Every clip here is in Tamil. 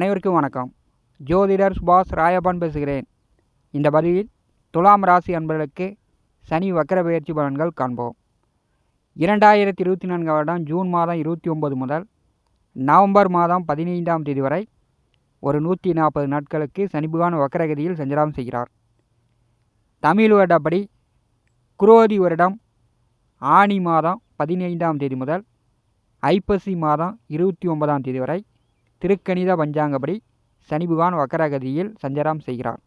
அனைவருக்கும் வணக்கம். ஜோதிடர் சுபாஷ் ராயபான் பேசுகிறேன். இந்த பதிவில் துலாம் ராசி அன்பர்களுக்கு சனி வக்கர பயிற்சி பலன்கள் காண்போம். இரண்டாயிரத்தி இருபத்தி நான்கு வருடம் ஜூன் மாதம் இருபத்தி ஒன்பது முதல் நவம்பர் மாதம் பதினைந்தாம் தேதி வரை ஒரு நூற்றி நாற்பது நாட்களுக்கு சனி வக்கரகதியில் சஞ்சாரம் செய்கிறார். தமிழ் வருடப்படி குரோதி வருடம் ஆனி மாதம் பதினைந்தாம் தேதி முதல் ஐப்பசி மாதம் இருபத்தி ஒன்பதாம் தேதி வரை திருக்கணித பஞ்சாங்கப்படி சனி பகவான் வக்கரகதியில் சஞ்சாரம் செய்கிறார்.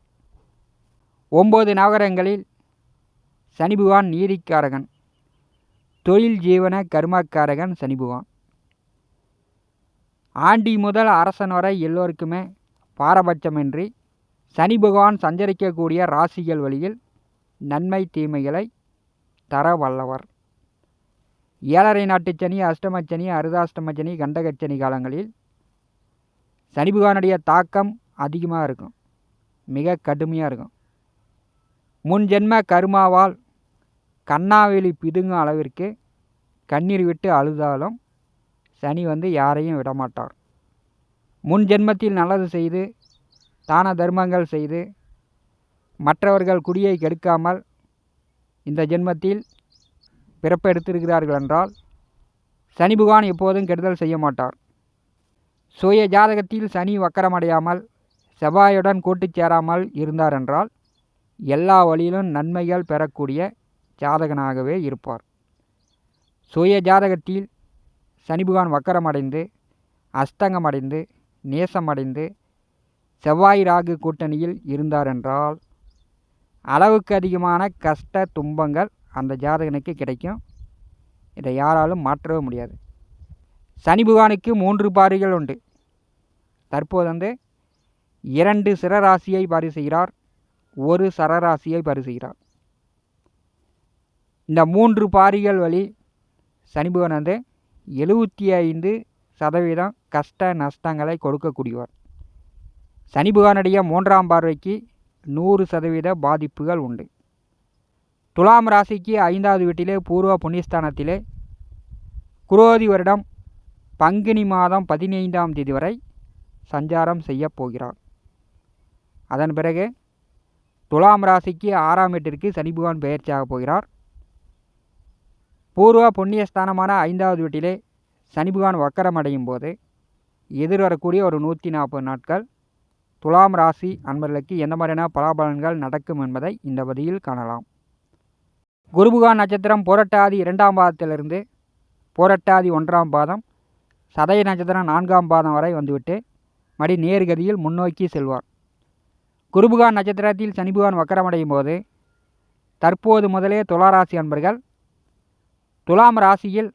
ஒம்பது நவகரங்களில் சனி பகவான் நீதிக்காரகன் தொழில் ஜீவன கர்மக்காரகன் சனி பகவான் ஆண்டி முதல் அரசன் வரை எல்லோருக்குமே பாரபட்சமின்றி சனி பகவான் சஞ்சரிக்கக்கூடிய ராசிகள் வழியில் நன்மை தீமைகளை தர வல்லவர். ஏழரை நாட்டு சனி அஷ்டமச்சனி அருதாஷ்டமச்சனி கண்டகச்சனி காலங்களில் சனி பகவானுடைய தாக்கம் அதிகமாக இருக்கும். மிக கடுமையாக இருக்கும். முன் ஜென்ம கருமாவால் கண்ணாவெளி பிதுங்கும் அளவிற்கு கண்ணீர் விட்டு அழுதாலும் சனி வந்து யாரையும் விடமாட்டார். முன் ஜென்மத்தில் நல்லது செய்து தான தர்மங்கள் செய்து மற்றவர்கள் குடியை கெடுக்காமல் இந்த ஜென்மத்தில் பிறப்பெடுத்திருக்கிறார்கள் என்றால் சனி பகவான் எப்போதும் கெடுதல் செய்ய மாட்டார். சுய ஜாதகத்தில் சனி வக்கரமடையாமல் செவ்வாயுடன் கூட்டு சேராமல் இருந்தார் என்றால் எல்லா வழியிலும் நன்மைகள் பெறக்கூடிய ஜாதகனாகவே இருப்பார். சுய ஜாதகத்தில் சனி வக்கரமடைந்து அஸ்தங்கமடைந்து நேசமடைந்து செவ்வாய் ராகு கூட்டணியில் இருந்தார் என்றால் அளவுக்கு அதிகமான கஷ்ட துன்பங்கள் அந்த ஜாதகனுக்கு கிடைக்கும். இதை யாராலும் மாற்றவே முடியாது. சனி புகானுக்கு மூன்று பாரிகள் உண்டு. தற்போது வந்து இரண்டு சிறராசியை பாரி செய்கிறார் ஒரு சரராசியை பாரி செய்கிறார். இந்த மூன்று பாரிகள் வழி சனி வந்து எழுபத்தி ஐந்து சதவீதம் கஷ்ட நஷ்டங்களை கொடுக்கக்கூடியவர். சனிபுகானுடைய மூன்றாம் பார்வைக்கு நூறு சதவீத பாதிப்புகள் உண்டு. துலாம் ராசிக்கு ஐந்தாவது வீட்டிலே பூர்வ புண்ணியஸ்தானத்திலே குரோதி வருடம் பங்குனி மாதம் பதினைந்தாம் தேதி வரை சஞ்சாரம் செய்ய போகிறார். அதன் பிறகு துலாம் ராசிக்கு ஆறாம் வீட்டிற்கு சனி பகவான் போகிறார். பூர்வ புண்ணியஸ்தானமான ஐந்தாவது வீட்டிலே சனி பகவான் வக்கரம் அடையும் போது எதிர்வரக்கூடிய ஒரு நூற்றி நாற்பது நாட்கள் துலாம் ராசி அன்பர்களுக்கு எந்த மாதிரியான பலாபலன்கள் நடக்கும் என்பதை இந்த பதியில் காணலாம். குருபுகான் நட்சத்திரம் புரட்டாதி இரண்டாம் பாதத்திலிருந்து புரட்டாதி ஒன்றாம் பாதம் சதய நட்சத்திரம் நான்காம் பாதம் வரை வந்துவிட்டு மடி நேர்கதியில் முன்னோக்கி செல்வார். குருபுகான் நட்சத்திரத்தில் சனிபுகான் வக்கரமடையும் போது தற்போது முதலே துளாராசி அன்பர்கள். துலாம் ராசியில்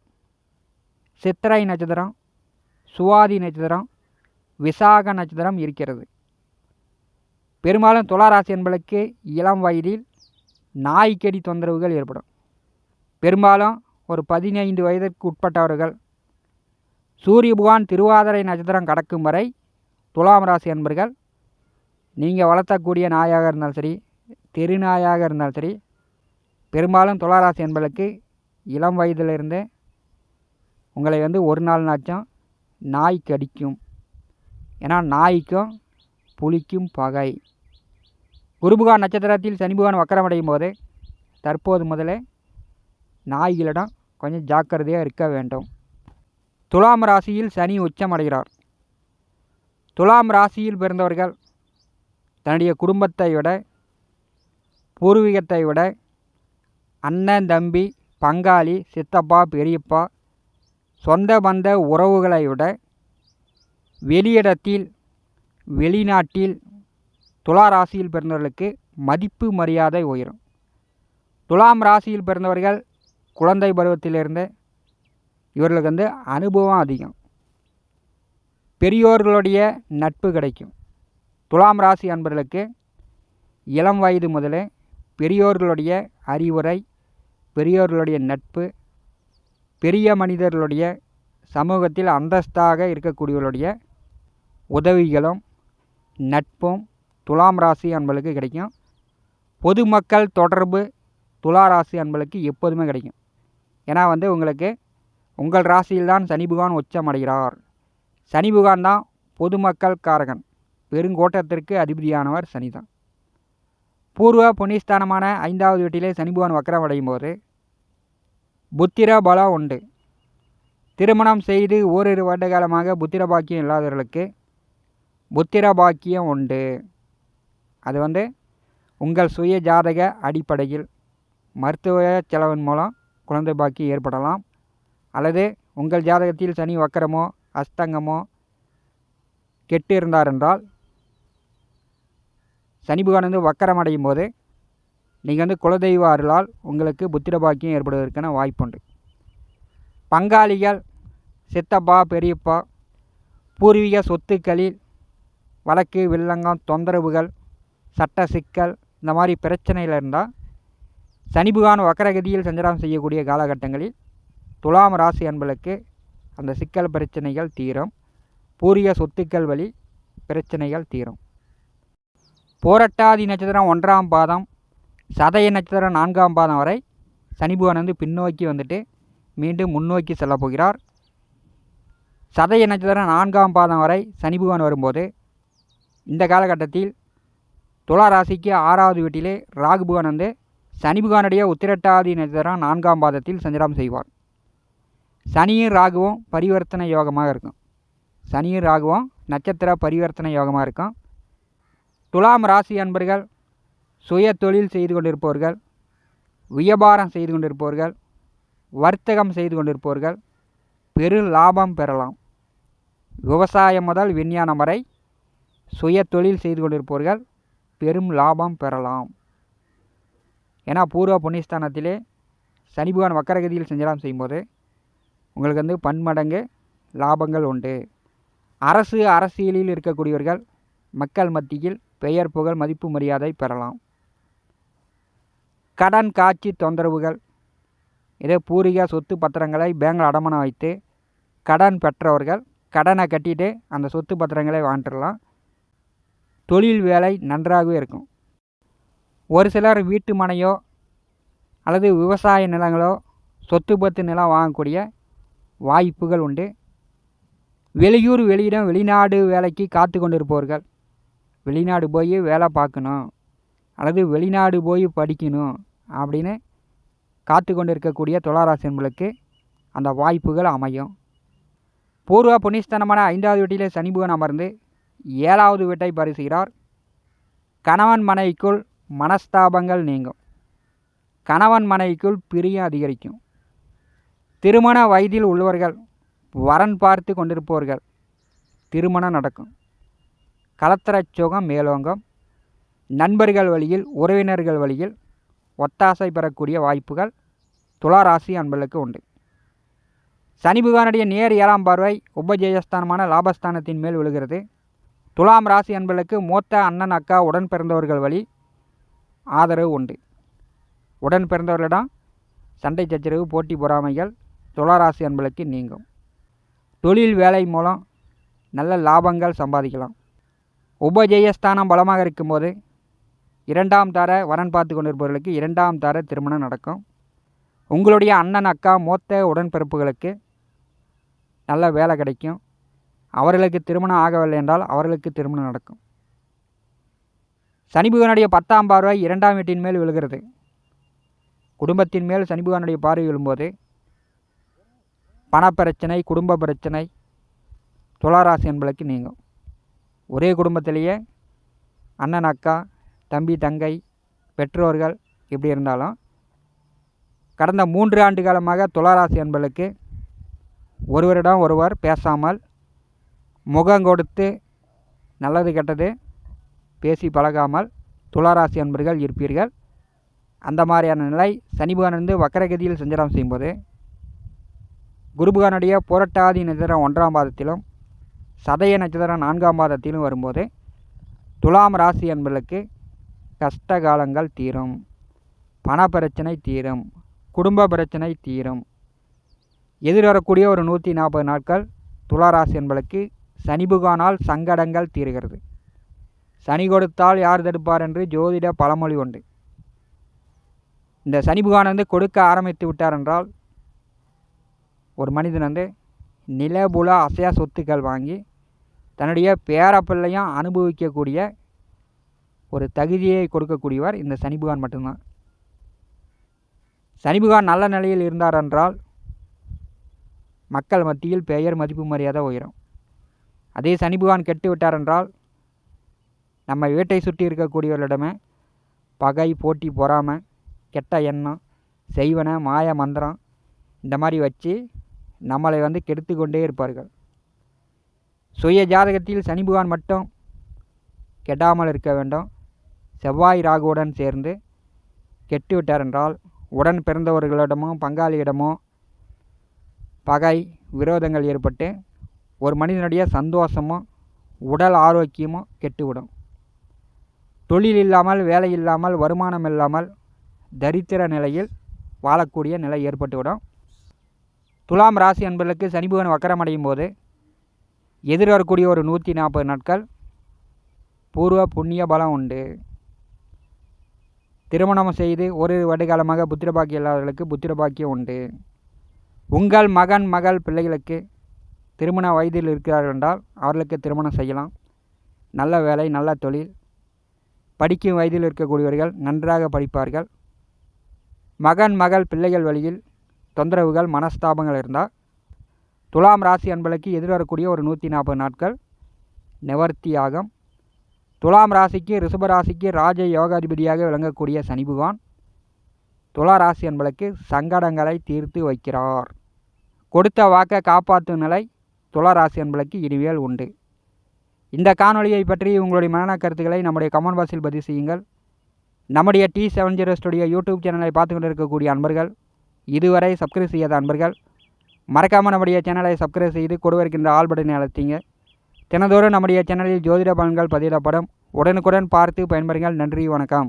சித்திரை நட்சத்திரம் சுவாதி நட்சத்திரம் விசாக நட்சத்திரம் இருக்கிறது. பெரும்பாலும் துளாராசி என்பளுக்கு இளம் வயதில் நாய்க்கடி தொந்தரவுகள் ஏற்படும். பெரும்பாலும் ஒரு பதினைந்து வயதிற்கு உட்பட்டவர்கள் சூரிய புகான் திருவாதிரை நட்சத்திரம் கடக்கும் வரை துலாம் ராசி அன்பர்கள் நீங்கள் வளர்த்தக்கூடிய நாயாக இருந்தாலும் சரி தெரு நாயாக இருந்தாலும் சரி பெரும்பாலும் துளாராசி என்பதற்கு இளம் வயதிலிருந்து உங்களை வந்து ஒரு நாள் நாச்சும் நாய் கடிக்கும் ஏன்னா நாய்க்கும் புளிக்கும் பகை. குருபுகான் நட்சத்திரத்தில் சனிபுகான் வக்கரமடையும் போது தற்போது முதலே நாய்களிடம் கொஞ்சம் ஜாக்கிரதையாக இருக்க வேண்டும். துலாம் ராசியில் சனி உச்சமடைகிறார். துலாம் ராசியில் பிறந்தவர்கள் தன்னுடைய குடும்பத்தை விட பூர்வீகத்தை விட அண்ணன் தம்பி பங்காளி சித்தப்பா பெரியப்பா சொந்த பந்த உறவுகளை விட வெளியிடத்தில் வெளிநாட்டில் துலா ராசியில் பிறந்தவர்களுக்கு மதிப்பு மரியாதை உயரும். துலாம் ராசியில் பிறந்தவர்கள் குழந்தை பருவத்திலிருந்து இவர்களுக்கு வந்து அனுபவம் அதிகம். பெரியோர்களுடைய நட்பு கிடைக்கும். துலாம் ராசி அன்பர்களுக்கு இளம் வயது முதலே பெரியோர்களுடைய அறிவுரை பெரியோர்களுடைய நட்பு பெரிய மனிதர்களுடைய சமூகத்தில் அந்தஸ்தாக இருக்கக்கூடியவர்களுடைய உதவிகளும் நட்பும் துலாம் ராசி அன்பளுக்கு கிடைக்கும். பொதுமக்கள் தொடர்பு துலா ராசி அன்பளுக்கு எப்போதுமே கிடைக்கும். ஏன்னா வந்து உங்களுக்கு உங்கள் ராசியில்தான் சனி புகான் உச்சம் அடைகிறார் சனி தான் பொதுமக்கள் காரகன் பெருங்கோட்டத்திற்கு அதிபதியானவர் சனிதான். பூர்வ புண்ணியஸ்தானமான ஐந்தாவது வீட்டிலே சனி பகவான் வக்கரம் போது புத்திர பலம் உண்டு. திருமணம் செய்து ஓரிரு வருட காலமாக புத்திர பாக்கியம் இல்லாதவர்களுக்கு புத்திர பாக்கியம் உண்டு. அது வந்து உங்கள் சுய ஜாதக அடிப்படையில் மருத்துவ செலவின் மூலம் குழந்தை பாக்கியம் ஏற்படலாம். அல்லது உங்கள் ஜாதகத்தில் சனி வக்கரமோ அஸ்தங்கமோ கெட்டு இருந்தார் என்றால் சனி புகான் வந்து வக்கரம் அடையும் போது நீங்கள் வந்து குலதெய்வ அருளால் உங்களுக்கு புத்திர பாக்கியம் ஏற்படுவதற்கான வாய்ப்புண்டு. பங்காளிகள் சித்தப்பா பெரியப்பா பூர்வீக சொத்துக்களில் வழக்கு வில்லங்கம் தொந்தரவுகள் சட்ட சிக்கல் இந்த மாதிரி பிரச்சனையில் இருந்தால் சனிபுகான் வக்கரகதியில் சஞ்சாரம் செய்யக்கூடிய காலகட்டங்களில் துலாம் ராசி அன்பளுக்கு அந்த சிக்கல் பிரச்சனைகள் தீரும். பூரிய சொத்துக்கள் வழி பிரச்சனைகள் தீரும். போரட்டாதி நட்சத்திரம் ஒன்றாம் பாதம் சதய நட்சத்திரம் நான்காம் பாதம் வரை சனிபுவன் வந்து பின்னோக்கி வந்துட்டு மீண்டும் முன்னோக்கி செல்ல போகிறார். சதய நட்சத்திரம் நான்காம் பாதம் வரை சனிபுவன் வரும்போது இந்த காலகட்டத்தில் துலா ராசிக்கு ஆறாவது வீட்டிலே ராகுபுவன் வந்து சனிபுகானுடைய உத்திரட்டாதி நட்சத்திரம் நான்காம் பாதத்தில் சஞ்சாரம் செய்வார். சனியும் ராகுவும் பரிவர்த்தனை யோகமாக இருக்கும். சனியும் ராகுவும் நட்சத்திர பரிவர்த்தனை யோகமாக இருக்கும். துலாம் ராசி அன்பர்கள் சுய தொழில் செய்து கொண்டிருப்பவர்கள் வியாபாரம் செய்து கொண்டிருப்பவர்கள் வர்த்தகம் செய்து கொண்டிருப்பவர்கள் பெரு லாபம் பெறலாம். விவசாயம் முதல் விஞ்ஞானம் வரை சுய தொழில் செய்து கொண்டிருப்பவர்கள் பெரும் லாபம் பெறலாம். ஏன்னா பூர்வ புண்ணியஸ்தானத்திலே சனி பகவான் வக்கரகதியில் சஞ்சாரம் செய்யும்போது உங்களுக்கு வந்து பன்மடங்கு லாபங்கள் உண்டு. அரசு அரசியலில் இருக்கக்கூடியவர்கள் மக்கள் மத்தியில் பெயர் புகழ் மதிப்பு மரியாதை பெறலாம். கடன் காட்சி தொந்தரவுகள். இதே பூர்வீக சொத்து பத்திரங்களை பேங்கில் அடமானம் வைத்து கடன் பெற்றவர்கள் கடனை கட்டிட்டு அந்த சொத்து பத்திரங்களை வாங்கிட்டுலாம் தொழில் வேலை நன்றாகவே இருக்கும். ஒரு சிலர் வீட்டு மனையோ அல்லது விவசாய நிலங்களோ சொத்து பத்து நிலம் வாங்கக்கூடிய வாய்ப்புகள் உண்டு. வெளியூர் வெளியிடம் வெளிநாடு வேலைக்கு காத்து கொண்டிருப்பவர்கள் வெளிநாடு போய் வேலை பார்க்கணும் அல்லது வெளிநாடு போய் படிக்கணும் அப்படின்னு காத்து கொண்டு இருக்கக்கூடிய துளாராசி என்பளுக்கு அந்த வாய்ப்புகள் அமையும். பூர்வ புனிஸ்தனமான ஐந்தாவது வீட்டிலே சனிபுகன் அமர்ந்து ஏழாவது வீட்டை பரிசுகிறார். கணவன் மனைவிக்குள் மனஸ்தாபங்கள் நீங்கும். கணவன் மனைவிக்குள் பிரியம் அதிகரிக்கும். திருமண வயதில் உள்ளவர்கள் வரன் பார்த்து கொண்டிருப்பவர்கள் திருமணம் நடக்கும். கலத்தர சுகம் மேலோங்கம். நண்பர்கள் வழியில் உறவினர்கள் வழியில் ஒத்தாசை பெறக்கூடிய வாய்ப்புகள் துளாராசி அன்பர்களுக்கு உண்டு. சனி புகானுடைய நேர் ஏழாம் பார்வை உபஜெயஸ்தானமான லாபஸ்தானத்தின் மேல் விழுகிறது. துலாம் ராசி அன்பர்களுக்கு மூத்த அண்ணன் அக்கா உடன் பிறந்தவர்கள் வழி ஆதரவு உண்டு. உடன் பிறந்தவர்களிடம் சண்டை சச்சரவு போட்டி பொறாமைகள் துளாராசி அன்பளுக்கு நீங்கும். தொழில் வேலை மூலம் நல்ல லாபங்கள் சம்பாதிக்கலாம். உபஜெயஸ்தானம் பலமாக இருக்கும்போது இரண்டாம் தர வரன் பார்த்து கொண்டிருப்பவர்களுக்கு இரண்டாம் தர திருமணம் நடக்கும். உங்களுடைய அண்ணன் அக்கா மூத்த உடன்பிறப்புகளுக்கு நல்ல வேலை கிடைக்கும். அவர்களுக்கு திருமணம் ஆகவில்லை என்றால் அவர்களுக்கு திருமணம் நடக்கும். சனிபுகனுடைய பத்தாம் பார்வை இரண்டாம் வீட்டின் மேல் விழுகிறது. குடும்பத்தின் மேல் சனிபுகனுடைய பார்வை விழும்போது பணப்பிரச்சனை குடும்ப பிரச்சனை துளாராசி என்பதற்கு நீங்கும். ஒரே குடும்பத்திலேயே அண்ணன் அக்கா தம்பி தங்கை பெற்றோர்கள் இப்படி இருந்தாலும் கடந்த மூன்று ஆண்டு காலமாக துளாராசி என்பதற்கு ஒருவரிடம் ஒருவர் பேசாமல் முகம் கொடுத்து நல்லது கெட்டது பேசி பழகாமல் துளாராசி அன்பர்கள் இருப்பீர்கள். அந்த மாதிரியான நிலை சனி பகவான் வக்கரகதியில் சஞ்சாரம் செய்யும்போது குருபுகானுடைய புரட்டாதி நட்சத்திரம் ஒன்றாம் பாதத்திலும் சதய நட்சத்திரம் நான்காம் பாதத்திலும் வரும்போது துலாம் ராசி என்பதற்கு கஷ்ட காலங்கள் தீரும் பண பிரச்சனை தீரும் குடும்ப பிரச்சனை தீரும். எதிர்வரக்கூடிய ஒரு நூற்றி நாற்பது நாட்கள் துளாராசி என்பதற்கு சனிபுகானால் சங்கடங்கள் தீர்கிறது. சனி கொடுத்தால் யார் தடுப்பார் என்று ஜோதிட பழமொழி உண்டு. இந்த சனிபுகான் வந்து கொடுக்க ஆரம்பித்து விட்டார் என்றால் ஒரு மனிதன் வந்து நிலபுல அசையா சொத்துக்கள் வாங்கி தன்னுடைய பேரப்பிள்ளையும் அனுபவிக்கக்கூடிய ஒரு தகுதியை கொடுக்கக்கூடியவர் இந்த சனிபுகான் மட்டும்தான். சனிபுகான் நல்ல நிலையில் இருந்தார் என்றால் மக்கள் மத்தியில் பெயர் மதிப்பு மரியாதை உயரும். அதே சனிபுகான் கெட்டு விட்டார் என்றால் நம்ம வீட்டை சுற்றி இருக்கக்கூடியவர்களிடமே பகை போட்டி பொறாமை கெட்ட எண்ணம் செய்வன மாய மந்திரம் இந்த மாதிரி வச்சு நம்மளை வந்து கெடுத்து கொண்டே இருப்பார்கள். சுய ஜாதகத்தில் சனி பகவான் மட்டும் கெடாமல் இருக்க வேண்டும். செவ்வாய் ராகுவுடன் சேர்ந்து கெட்டுவிட்டார் என்றால் உடன் பிறந்தவர்களிடமோ பங்காளியிடமோ பகை விரோதங்கள் ஏற்பட்டு ஒரு மனிதனுடைய சந்தோஷமும் உடல் ஆரோக்கியமும் கெட்டுவிடும். தொழில் இல்லாமல் வேலை இல்லாமல் வருமானம் இல்லாமல் தரித்திர நிலையில் வாழக்கூடிய நிலை ஏற்பட்டுவிடும். துலாம் ராசி என்பதற்கு சனிபுகன் வக்கரமடையும் போது எதிர்வரக்கூடிய ஒரு நூற்றி நாற்பது நாட்கள் பூர்வ புண்ணிய பலம் உண்டு. திருமணம் செய்து ஒரு வருடகாலமாக புத்திர பாக்கியம் இல்லாதவர்களுக்கு புத்திர பாக்கியம் உண்டு. உங்கள் மகன் மகள் பிள்ளைகளுக்கு திருமண வயதில் இருக்கிறார்கள் என்றால் அவர்களுக்கு திருமணம் செய்யலாம். நல்ல வேலை நல்ல தொழில். படிக்கும் வயதில் இருக்கக்கூடியவர்கள் நன்றாக படிப்பார்கள். மகன் மகள் பிள்ளைகள் வழியில் தொந்தரவுகள் மனஸ்தாபங்கள் இருந்தால் துலாம் ராசி அன்பளுக்கு எதிர்வரக்கூடிய ஒரு நூற்றி நாற்பது நாட்கள். நிவர்த்தியாகும் துலாம் ராசிக்கு ரிஷப ராசிக்கு ராஜ யோகாதிபதியாக விளங்கக்கூடிய சனி பகவான். துலா ராசி என்பளுக்கு சங்கடங்களை தீர்த்து வைக்கிறார். கொடுத்த வாக்கை காப்பாற்றும் நிலை துலா ராசி என்பளுக்கு இனிமேல் உண்டு. இந்த காணொலியை பற்றி உங்களுடைய மனநல கருத்துக்களை நம்முடைய கமெண்ட் பாக்ஸில் பதிவு செய்யுங்கள். நம்முடைய T seven zero studio YouTube சேனலை பார்த்து கொண்டிருக்கக்கூடிய அன்பர்கள் இதுவரை சப்ஸ்கிரைப் செய்யாத அன்பர்கள் மறக்காமல் நம்முடைய சேனலை சப்ஸ்கிரைப் செய்து கொடுவருக்கின்ற ஆல் பட்டனை அழுத்திங்க. தினந்தோறும் நம்முடைய சேனலில் ஜோதிட பலன்கள் பதிவிடப்படும். உடனுக்குடன் பார்த்து பயன்பெறுங்கள். நன்றி வணக்கம்.